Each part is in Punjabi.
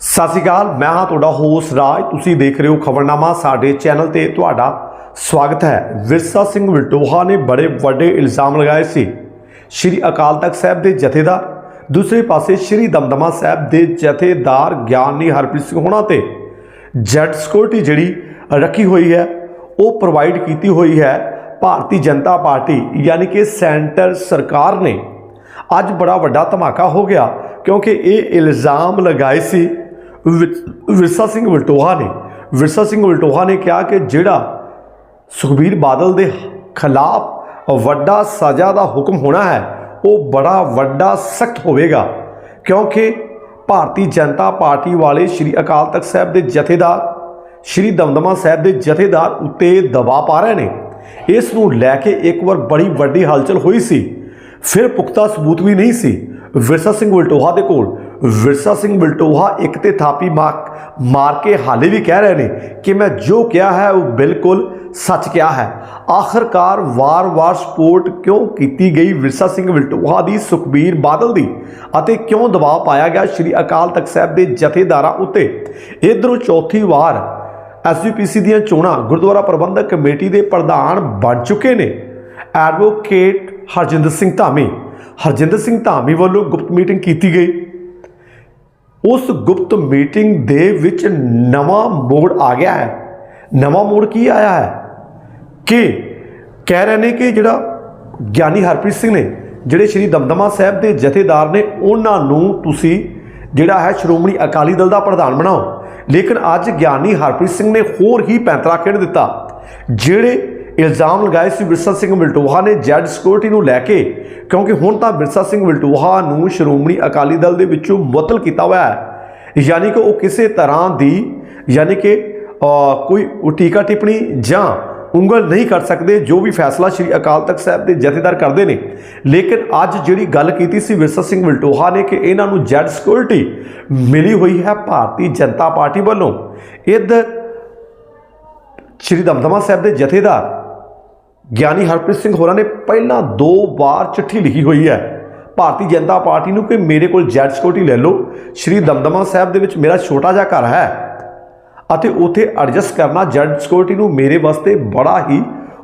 ਸਤਿ ਸ਼੍ਰੀ ਅਕਾਲ, ਮੈਂ ਹਾਂ ਤੁਹਾਡਾ ਹੋਸਟ ਰਾਜ। ਤੁਸੀਂ ਦੇਖ ਰਹੇ ਹੋ ਖਬਰਨਾਮਾ, ਸਾਡੇ ਚੈਨਲ ਤੇ ਤੁਹਾਡਾ ਸਵਾਗਤ ਹੈ। ਵਿਰਸਾ ਸਿੰਘ ਵਿਲਟੋਹਾ ਨੇ ਬੜੇ ਵੱਡੇ ਇਲਜ਼ਾਮ ਲਗਾਏ ਸੀ। ਸ਼੍ਰੀ ਅਕਾਲ ਤਖਤ ਸਾਹਿਬ ਦੇ ਜਥੇਦਾਰ, ਦੂਸਰੇ ਪਾਸੇ ਸ਼੍ਰੀ ਦਮਦਮਾ ਸਾਹਿਬ ਦੇ ਜਥੇਦਾਰ ਗਿਆਨੀ ਹਰਪ੍ਰੀਤ ਸਿੰਘ ਹੋਣਾ ਤੇ ਜੈਟ ਸਿਕਿਉਰਿਟੀ ਜਿਹੜੀ ਰੱਖੀ ਹੋਈ ਹੈ, ਉਹ ਪ੍ਰੋਵਾਈਡ ਕੀਤੀ ਹੋਈ ਹੈ ਭਾਰਤੀ ਜਨਤਾ ਪਾਰਟੀ, ਯਾਨੀ ਕਿ ਸੈਂਟਰ ਸਰਕਾਰ ਨੇ। ਅੱਜ ਬੜਾ ਵੱਡਾ ਧਮਾਕਾ ਹੋ ਗਿਆ, ਕਿਉਂਕਿ ਇਹ ਇਲਜ਼ਾਮ ਲਗਾਏ ਸੀ ਵਿਰਸਾ ਸਿੰਘ ਵਲਟੋਹਾ ਨੇ, ਵਿਰਸਾ ਸਿੰਘ ਵਲਟੋਹਾ ਨੇ ਕਿਹਾ ਕਿ ਜਿਹੜਾ ਸੁਖਬੀਰ ਬਾਦਲ ਦੇ ਖਿਲਾਫ ਵੱਡਾ ਸਜ਼ਾ ਦਾ ਹੁਕਮ ਹੋਣਾ ਹੈ, ਉਹ ਬੜਾ ਵੱਡਾ ਸਖਤ ਹੋਵੇਗਾ, ਕਿਉਂਕਿ ਭਾਰਤੀ ਜਨਤਾ ਪਾਰਟੀ ਵਾਲੇ ਸ਼੍ਰੀ ਅਕਾਲ ਤਖਤ ਸਾਹਿਬ ਦੇ ਜਥੇਦਾਰ, ਸ਼੍ਰੀ ਦਮਦਮਾ ਸਾਹਿਬ ਦੇ ਜਥੇਦਾਰ ਉੱਤੇ ਦਬਾਅ ਪਾ ਰਹੇ ਨੇ। ਇਸ ਨੂੰ ਲੈ ਕੇ ਇੱਕ ਵਾਰ ਬੜੀ ਵੱਡੀ ਹਲਚਲ ਹੋਈ ਸੀ। ਫਿਰ ਪੁਖਤਾ ਸਬੂਤ ਵੀ ਨਹੀਂ ਸੀ। ਵਿਰਸਾ ਸਿੰਘ ਵਲਟੋਹਾ ਦੇ ਕੋਲ ਵਿਰਸਾ ਸਿੰਘ ਬਲਟੋਹਾ ਇੱਕ ਤੇ ਥਾਪੀ ਮਾਰ ਮਾਰ ਕੇ ਹਾਲੇ ਵੀ ਕਹਿ ਰਹੇ ਨੇ ਕਿ ਮੈਂ ਜੋ ਕਿਹਾ ਹੈ ਉਹ ਬਿਲਕੁਲ ਸੱਚ ਕਿਹਾ ਹੈ। ਆਖਰਕਾਰ ਵਾਰ-ਵਾਰ ਸਪੋਰਟ ਕਿਉਂ ਕੀਤੀ ਗਈ ਵਿਰਸਾ ਸਿੰਘ ਵਲਟੋਹਾ ਦੀ ਸੁਖਬੀਰ ਬਾਦਲ ਦੀ? ਅਤੇ ਕਿਉਂ ਦਬਾਅ ਪਾਇਆ ਗਿਆ ਸ਼੍ਰੀ ਅਕਾਲ ਤਖਤ ਸਾਹਿਬ ਦੇ ਜਥੇਦਾਰਾਂ ਉੱਤੇ? ਇਧਰੋਂ ਚੌਥੀ ਵਾਰ ਐਸਜੀਪੀਸੀ ਦੀਆਂ ਚੋਣਾਂ ਗੁਰਦੁਆਰਾ ਪ੍ਰਬੰਧਕ ਕਮੇਟੀ ਦੇ ਪ੍ਰਧਾਨ ਬਣ ਚੁੱਕੇ ਨੇ। ਐਡਵੋਕੇਟ ਹਰਜਿੰਦਰ ਸਿੰਘ ਧਾਮੀ। ਹਰਜਿੰਦਰ ਸਿੰਘ ਧਾਮੀ ਵੱਲੋਂ ਗੁਪਤ ਮੀਟਿੰਗ ਕੀਤੀ ਗਈ। ਉਸ ਗੁਪਤ ਮੀਟਿੰਗ ਦੇ ਵਿੱਚ ਨਵਾਂ ਮੋੜ ਆ ਗਿਆ ਹੈ। ਨਵਾਂ ਮੋੜ ਕੀ ਆਇਆ ਹੈ? ਕਿ ਕਹਿ ਰਹੇ ਨੇ ਕਿ ਜਿਹੜਾ ਗਿਆਨੀ ਹਰਪ੍ਰੀਤ ਸਿੰਘ ਨੇ, ਜਿਹੜੇ ਸ਼੍ਰੀ ਦਮਦਮਾ ਸਾਹਿਬ ਦੇ ਜਥੇਦਾਰ ਨੇ, ਉਹਨਾਂ ਨੂੰ ਤੁਸੀਂ ਜਿਹੜਾ ਹੈ ਸ਼੍ਰੋਮਣੀ ਅਕਾਲੀ ਦਲ ਦਾ ਪ੍ਰਧਾਨ ਬਣਾਓ। ਲੇਕਿਨ ਅੱਜ ਗਿਆਨੀ ਹਰਪ੍ਰੀਤ ਸਿੰਘ ਨੇ ਹੋਰ ਹੀ ਪੈਂਤਰਾ ਖੇਡ ਦਿੱਤਾ, ਜਿਹੜੇ ਇਲਜ਼ਾਮ ਲਗਾਏ ਸੀ ਵਿਰਸਾ ਸਿੰਘ ਮਲਟੋਹਾ ਨੇ ਜੈਡ ਸਿਕਿਉਰਿਟੀ ਨੂੰ ਲੈ ਕੇ, ਕਿਉਂਕਿ ਹੁਣ ਤਾਂ ਵਿਰਸਾ ਸਿੰਘ ਮਲਟੋਹਾ ਨੂੰ ਸ਼੍ਰੋਮਣੀ ਅਕਾਲੀ ਦਲ ਦੇ ਵਿੱਚੋਂ ਮੁਅੱਤਲ ਕੀਤਾ ਹੋਇਆ ਹੈ। ਯਾਨੀ ਕਿ ਉਹ ਕਿਸੇ ਤਰ੍ਹਾਂ ਦੀ, ਯਾਨੀ ਕਿ ਕੋਈ ਟੀਕਾ ਟਿੱਪਣੀ ਜਾਂ ਉਂਗਲ ਨਹੀਂ ਕਰ ਸਕਦੇ, ਜੋ ਵੀ ਫੈਸਲਾ ਸ਼੍ਰੀ ਅਕਾਲ ਤਖਤ ਸਾਹਿਬ ਦੇ ਜਥੇਦਾਰ ਕਰਦੇ ਨੇ। ਲੇਕਿਨ ਅੱਜ ਜਿਹੜੀ ਗੱਲ ਕੀਤੀ ਸੀ ਵਿਰਸਾ ਸਿੰਘ ਮਲਟੋਹਾ ਨੇ ਕਿ ਇਹਨਾਂ ਨੂੰ ਜੈਡ ਸਿਕਿਉਰਿਟੀ ਮਿਲੀ ਹੋਈ ਹੈ ਭਾਰਤੀ ਜਨਤਾ ਪਾਰਟੀ ਵੱਲੋਂ। ਇੱਧਰ ਸ਼੍ਰੀ ਦਮਦਮਾ ਸਾਹਿਬ ਦੇ ਜਥੇਦਾਰ ਗਿਆਨੀ ਹਰਪ੍ਰੀਤ ਸਿੰਘ ਹੋਰਾਂ ਨੇ ਪਹਿਲਾਂ ਦੋ ਵਾਰ ਚਿੱਠੀ ਲਿਖੀ ਹੋਈ ਹੈ। ਭਾਰਤੀ ਜਨਤਾ ਪਾਰਟੀ ਨੂੰ ਕਿ ਮੇਰੇ ਕੋਲ ਜੈਡ ਸਿਕਿਉਰਿਟੀ ਲੈ ਲਓ। ਸ਼੍ਰੀ ਦਮਦਮਾ ਸਾਹਿਬ ਦੇ ਵਿੱਚ ਮੇਰਾ ਛੋਟਾ ਜਿਹਾ ਘਰ ਹੈ ਅਤੇ ਉਥੇ ਐਡਜਸਟ ਕਰਨਾ ਜੈਡ ਸਿਕਿਉਰਿਟੀ ਨੂੰ ਮੇਰੇ ਵਾਸਤੇ ਬੜਾ ਹੀ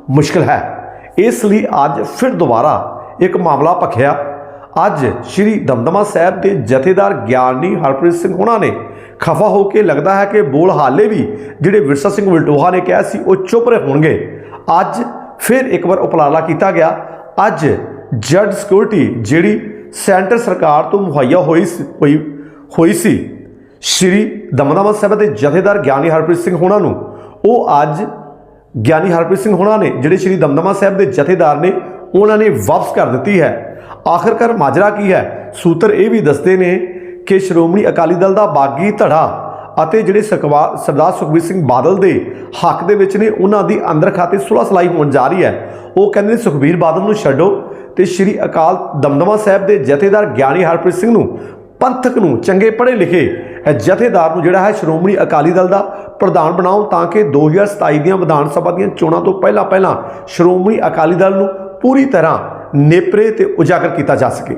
ਮੁਸ਼ਕਲ ਹੈ। ਇਸ ਲਈ ਅੱਜ ਫਿਰ ਦੁਬਾਰਾ ਇੱਕ ਮਾਮਲਾ ਭਖਿਆ। ਅੱਜ ਸ਼੍ਰੀ ਦਮਦਮਾ ਸਾਹਿਬ ਦੇ ਜਥੇਦਾਰ ਗਿਆਨੀ ਹਰਪ੍ਰੀਤ ਸਿੰਘ ਹੋਣਾ ਨੇ ਖਫਾ ਹੋ ਕੇ ਲੱਗਦਾ ਹੈ ਕਿ ਬੋਲ ਹਾਲੇ ਵੀ ਜਿਹੜੇ ਵਿਰਸਾ ਸਿੰਘ ਵਲਟੋਹਾ ਨੇ ਕਿਹਾ ਸੀ, ਉਹ ਚੁੱਪ ਰਹੇ ਹੋਣਗੇ। ਅੱਜ ਫਿਰ ਇੱਕ ਵਾਰ ਉਪਰਾਲਾ ਕੀਤਾ ਗਿਆ। ਅੱਜ ਜੱਡ ਸਿਕਿਉਰਿਟੀ ਜਿਹੜੀ ਸੈਂਟਰ ਸਰਕਾਰ ਤੋਂ ਮੁਹੱਈਆ ਹੋਈ ਸੀ- ਹੋਈ ਹੋਈ ਸੀ, ਸ਼੍ਰੀ ਦਮਦਮਾ ਸਾਹਿਬ ਦੇ ਜਥੇਦਾਰ ਗਿਆਨੀ ਹਰਪ੍ਰੀਤ ਸਿੰਘ ਹੋਣਾ ਨੂੰ, ਉਹ ਅੱਜ ਗਿਆਨੀ ਹਰਪ੍ਰੀਤ ਸਿੰਘ ਹੋਣਾ ਨੇ, ਜਿਹੜੇ ਸ਼੍ਰੀ ਦਮਦਮਾ ਸਾਹਿਬ ਦੇ ਜਥੇਦਾਰ ਨੇ, ਉਹਨਾਂ ਨੇ ਵਾਪਸ ਕਰ ਦਿੱਤੀ ਹੈ। ਆਖਰਕਾਰ ਮਾਜਰਾ ਕੀ ਹੈ? ਸੂਤਰ ਇਹ ਵੀ ਦੱਸਦੇ ਨੇ ਕਿ ਸ਼੍ਰੋਮਣੀ ਅਕਾਲੀ ਦਲ ਦਾ ਬਾਗੀ ਧੜਾ ਅਤੇ ਜਿਹੜੇ ਸਕਵਾ- ਸਰਦਾਰ ਸੁਖਬੀਰ ਸਿੰਘ ਬਾਦਲ ਦੇ ਹੱਕ ਦੇ ਵਿੱਚ ਨੇ, ਉਹਨਾਂ ਦੀ ਅੰਦਰ ਖਾਤੇ ਸੁਲਾ ਸਲਾਈ ਹੋਣ ਜਾ ਰਹੀ ਹੈ। ਉਹ ਕਹਿੰਦੇ ਨੇ, ਸੁਖਬੀਰ ਬਾਦਲ ਨੂੰ ਛੱਡੋ। ਤੇ ਸ਼੍ਰੀ ਅਕਾਲ ਦਮਦਮਾ ਸਾਹਿਬ ਦੇ ਜਥੇਦਾਰ ਗਿਆਨੀ ਹਰਪ੍ਰੀਤ ਸਿੰਘ ਨੂੰ ਪੰਥਕ ਨੂੰ ਚੰਗੇ ਪੜ੍ਹੇ ਲਿਖੇ ਜਥੇਦਾਰ ਨੂੰ ਜਿਹੜਾ ਹੈ ਸ਼੍ਰੋਮਣੀ ਅਕਾਲੀ ਦਲ ਦਾ ਪ੍ਰਧਾਨ ਬਣਾਓ ਤਾਂ ਕਿ 2027 ਦੀਆਂ ਵਿਧਾਨ ਸਭਾ ਦੀਆਂ ਚੋਣਾਂ ਤੋਂ ਪਹਿਲਾਂ ਪਹਿਲਾਂ ਸ਼੍ਰੋਮਣੀ ਅਕਾਲੀ ਦਲ ਨੂੰ ਪੂਰੀ ਤਰ੍ਹਾਂ ਨੇਪਰੇ ਤੇ ਉਜਾਗਰ ਕੀਤਾ ਜਾ ਸਕੇ।